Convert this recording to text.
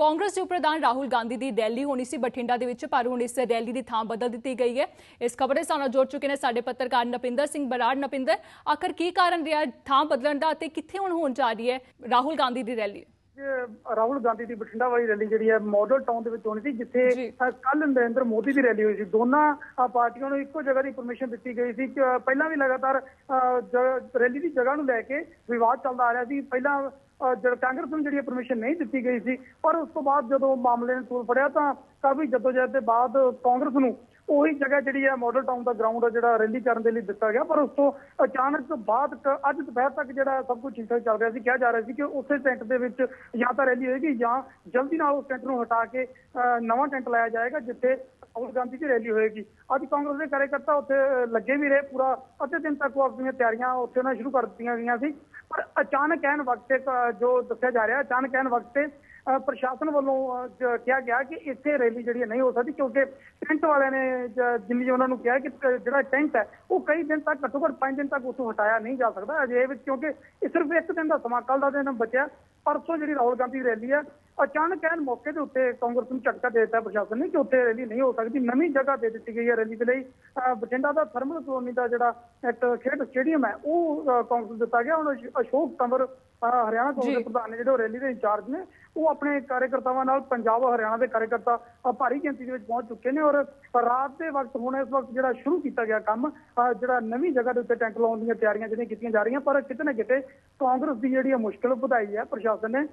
ਕਾਂਗਰਸ ਦੇ ਪ੍ਰਧਾਨ ਰਾਹੁਲ ਗਾਂਧੀ ਦੀ ਰੈਲੀ ਹੋਣੀ ਸੀ ਬਠਿੰਡਾ ਦੇ ਵਿੱਚ ਪਰ ਹੁਣ ਇਸ ਰੈਲੀ ਦੀ ਥਾਂ ਬਦਲ ਦਿੱਤੀ ਗਈ ਹੈ। ਇਸ ਖਬਰ ਦੇ ਸਾਨੂੰ ਜੋੜ ਚੁੱਕੇ ਨੇ ਸਾਡੇ ਪੱਤਰਕਾਰ ਨਪਿੰਦਰ ਸਿੰਘ ਬਰਾੜ ਨਪਿੰਦਰ। ਆਖਰ ਕੀ ਕਾਰਨ ਰਿਹਾ ਥਾਂ ਬਦਲਣ ਦਾ ਅਤੇ ਕਿੱਥੇ ਹੁਣ ਹੋਣ ਜਾ ਰਹੀ ਹੈ ਰਾਹੁਲ ਗਾਂਧੀ ਦੀ ਰੈਲੀ? ਰਾਹੁਲ ਗਾਂਧੀ ਦੀ ਬਠਿੰਡਾ ਵਾਲੀ ਰੈਲੀ ਜਿਹੜੀ ਹੈ ਮਾਡਲ ਟਾਊਨ ਦੇ ਵਿੱਚ ਹੋਣੀ ਸੀ ਜਿੱਥੇ। ਕੱਲ ਨਰਿੰਦਰ ਮੋਦੀ ਦੀ ਰੈਲੀ ਹੋਈ ਸੀ। ਦੋਨਾਂ ਪਾਰਟੀਆਂ ਨੂੰ ਇੱਕੋ ਜਗ੍ਹਾ ਦੀ ਪਰਮਿਸ਼ਨ ਦਿੱਤੀ ਗਈ ਸੀ ਪਹਿਲਾਂ ਵੀ ਲਗਾਤਾਰ ਰੈਲੀ ਦੀ ਜਗ੍ਹਾ ਨੂੰ ਲੈ ਕੇ ਵਿਵਾਦ ਚੱਲਦਾ ਆ ਰਿਹਾ ਸੀ। ਪਹਿਲਾਂ ਜਦ ਕਾਂਗਰਸ ਨੂੰ ਜਿਹੜੀ ਪਰਮਿਸ਼ਨ ਨਹੀਂ ਦਿੱਤੀ ਗਈ ਸੀ ਪਰ ਉਸ ਤੋਂ ਬਾਅਦ ਜਦੋਂ ਮਾਮਲੇ ਨੇ ਤੂਲ ਫੜਿਆ ਤਾਂ ਕਾਫੀ ਜਦੋਜਹਿਦ ਦੇ ਬਾਅਦ ਕਾਂਗਰਸ ਨੂੰ ਉਹੀ ਜਗ੍ਹਾ ਜਿਹੜੀ ਹੈ ਮਾਡਲ ਟਾਊਨ ਦਾ ਗਰਾਊਂਡ ਜਿਹੜਾ ਰੈਲੀ ਕਰਨ ਦੇ ਲਈ ਦਿੱਤਾ ਗਿਆ ਪਰ ਉਸ ਤੋਂ ਅਚਾਨਕ ਬਾਅਦ ਅੱਜ ਦੁਪਹਿਰ ਤੱਕ ਜਿਹੜਾ ਸਭ ਕੁਝ ਠੀਕ ਠਾਕ ਚੱਲ ਰਿਹਾ ਸੀ ਕਿਹਾ ਜਾ ਰਿਹਾ ਸੀ ਕਿ ਉਸੇ ਟੈਂਟ ਦੇ ਵਿੱਚ ਜਾਂ ਤਾਂ ਰੈਲੀ ਹੋਏਗੀ ਜਾਂ ਜਲਦੀ ਨਾਲ ਉਸ ਟੈਂਟ ਨੂੰ ਹਟਾ ਕੇ ਅ, ਨਵਾਂ ਟੈਂਟ ਲਾਇਆ ਜਾਏਗਾ ਜਿੱਥੇ ਰਾਹੁਲ ਗਾਂਧੀ ਦੀ ਰੈਲੀ ਹੋਏਗੀ। ਅੱਜ ਕਾਂਗਰਸ ਦੇ ਕਾਰਜਕਰਤਾ ਉੱਥੇ ਲੱਗੇ ਵੀ ਰਹੇ ਪੂਰਾ। ਅੱਧੇ ਦਿਨ ਤੱਕ ਉਹ ਆਪਣੀਆਂ ਤਿਆਰੀਆਂ ਉੱਥੇ ਨਾਲ ਸ਼ੁਰੂ ਕਰ ਦਿੱਤੀਆਂ ਗਈਆਂ ਸੀ। ਪਰ ਅਚਾਨਕ ਐਨ ਵਕਤ ਤੇ ਜੋ ਦੱਸਿਆ ਜਾ ਰਿਹਾ, ਅਚਾਨਕ ਐਨ ਵਕਤ ਤੇ ਪ੍ਰਸ਼ਾਸਨ ਵੱਲੋਂ ਕਿਹਾ ਗਿਆ ਕਿ ਇੱਥੇ ਰੈਲੀ ਜਿਹੜੀ ਨਹੀਂ ਹੋ ਸਕਦੀ ਕਿਉਂਕਿ ਟੈਂਟ ਵਾਲਿਆਂ ਨੇ ਜਿੰਨੀ ਉਹਨਾਂ ਨੂੰ ਕਿਹਾ ਕਿ ਜਿਹੜਾ ਟੈਂਟ ਹੈ, ਉਹ ਕਈ ਦਿਨ ਤੱਕ ਘੱਟੋ ਘੱਟ 5 ਦਿਨ ਤੱਕ ਉੱਥੋਂ ਹਟਾਇਆ ਨਹੀਂ ਜਾ ਸਕਦਾ। ਅਜੇ ਵਿੱਚ ਕਿਉਂਕਿ ਸਿਰਫ ਇੱਕ ਦਿਨ ਦਾ ਸਮਾਂ ਕੱਲ ਦਾ ਦਿਨ ਬਚਿਆ। ਪਰਸੋਂ ਜਿਹੜੀ ਰਾਹੁਲ ਗਾਂਧੀ ਦੀ ਰੈਲੀ ਹੈ ਅਚਾਨਕ ਐਨ ਮੌਕੇ ਦੇ ਉੱਤੇ ਕਾਂਗਰਸ ਨੂੰ ਝਟਕਾ ਦੇ ਦਿੱਤਾ ਪ੍ਰਸ਼ਾਸਨ ਨੇ ਕਿ ਉੱਥੇ ਰੈਲੀ ਨਹੀਂ ਹੋ ਸਕਦੀ ਨਵੀਂ ਜਗ੍ਹਾ ਦੇ ਦਿੱਤੀ ਗਈ ਹੈ ਰੈਲੀ ਦੇ ਲਈ। ਬਠਿੰਡਾ ਦਾ ਥਰਮਲ ਕਲੋਨੀ ਦਾ ਜਿਹੜਾ ਇੱਕ ਖੇਡ ਸਟੇਡੀਅਮ ਹੈ ਉਹ ਕਾਂਗਰਸ ਦਿੱਤਾ ਗਿਆ। ਹੁਣ ਅਸ਼- ਅਸ਼ੋਕ ਕੰਵਰ ਹਰਿਆਣਾ ਕਾਂਗਰਸ ਦੇ ਪ੍ਰਧਾਨ ਨੇ ਜਿਹੜੇ ਉਹ ਰੈਲੀ ਦੇ ਇੰਚਾਰਜ ਨੇ ਉਹ ਆਪਣੇ ਕਾਰਜਕਰਤਾਵਾਂ ਨਾਲ ਪੰਜਾਬ ਹਰਿਆਣਾ ਦੇ ਕਾਰਜਕਰਤਾ ਭਾਰੀ ਗਿਣਤੀ ਦੇ ਵਿੱਚ ਪਹੁੰਚ ਚੁੱਕੇ ਨੇ ਔਰ ਰਾਤ ਦੇ ਵਕਤ ਹੁਣ ਇਸ ਵਕਤ ਜਿਹੜਾ ਸ਼ੁਰੂ ਕੀਤਾ ਗਿਆ ਕੰਮ ਜਿਹੜਾ ਨਵੀਂ ਜਗ੍ਹਾ ਦੇ ਉੱਤੇ ਟੈਂਟ ਲਾਉਣ ਦੀਆਂ ਤਿਆਰੀਆਂ ਜਿਹੜੀਆਂ ਕੀਤੀਆਂ ਜਾ ਰਹੀਆਂ ਪਰ ਕਿਤੇ ਨਾ ਕਿਤੇ ਕਾਂਗਰਸ ਦੀ ਜਿਹੜੀ ਮੁਸ਼ਕਲ ਵਧਾਈ ਹੈ ਪ੍ਰਸ਼ਾਸਨ ਨੇ